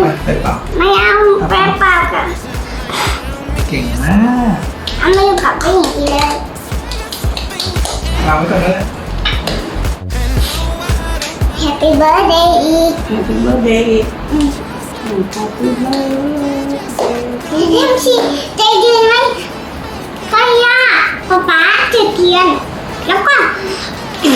ไปไปเปล่าไม่เอาแปะปากอะเก่งมากเอาไม่ผักไปอย่างนี้เลย วางไว้ก่อนเลย Happy birthday อีก Happy birthday อืม Happy birthday เรียมชีใจยืนไหมไฟย่าป๊าป๊าจุดเทียน แล้วก็ Happy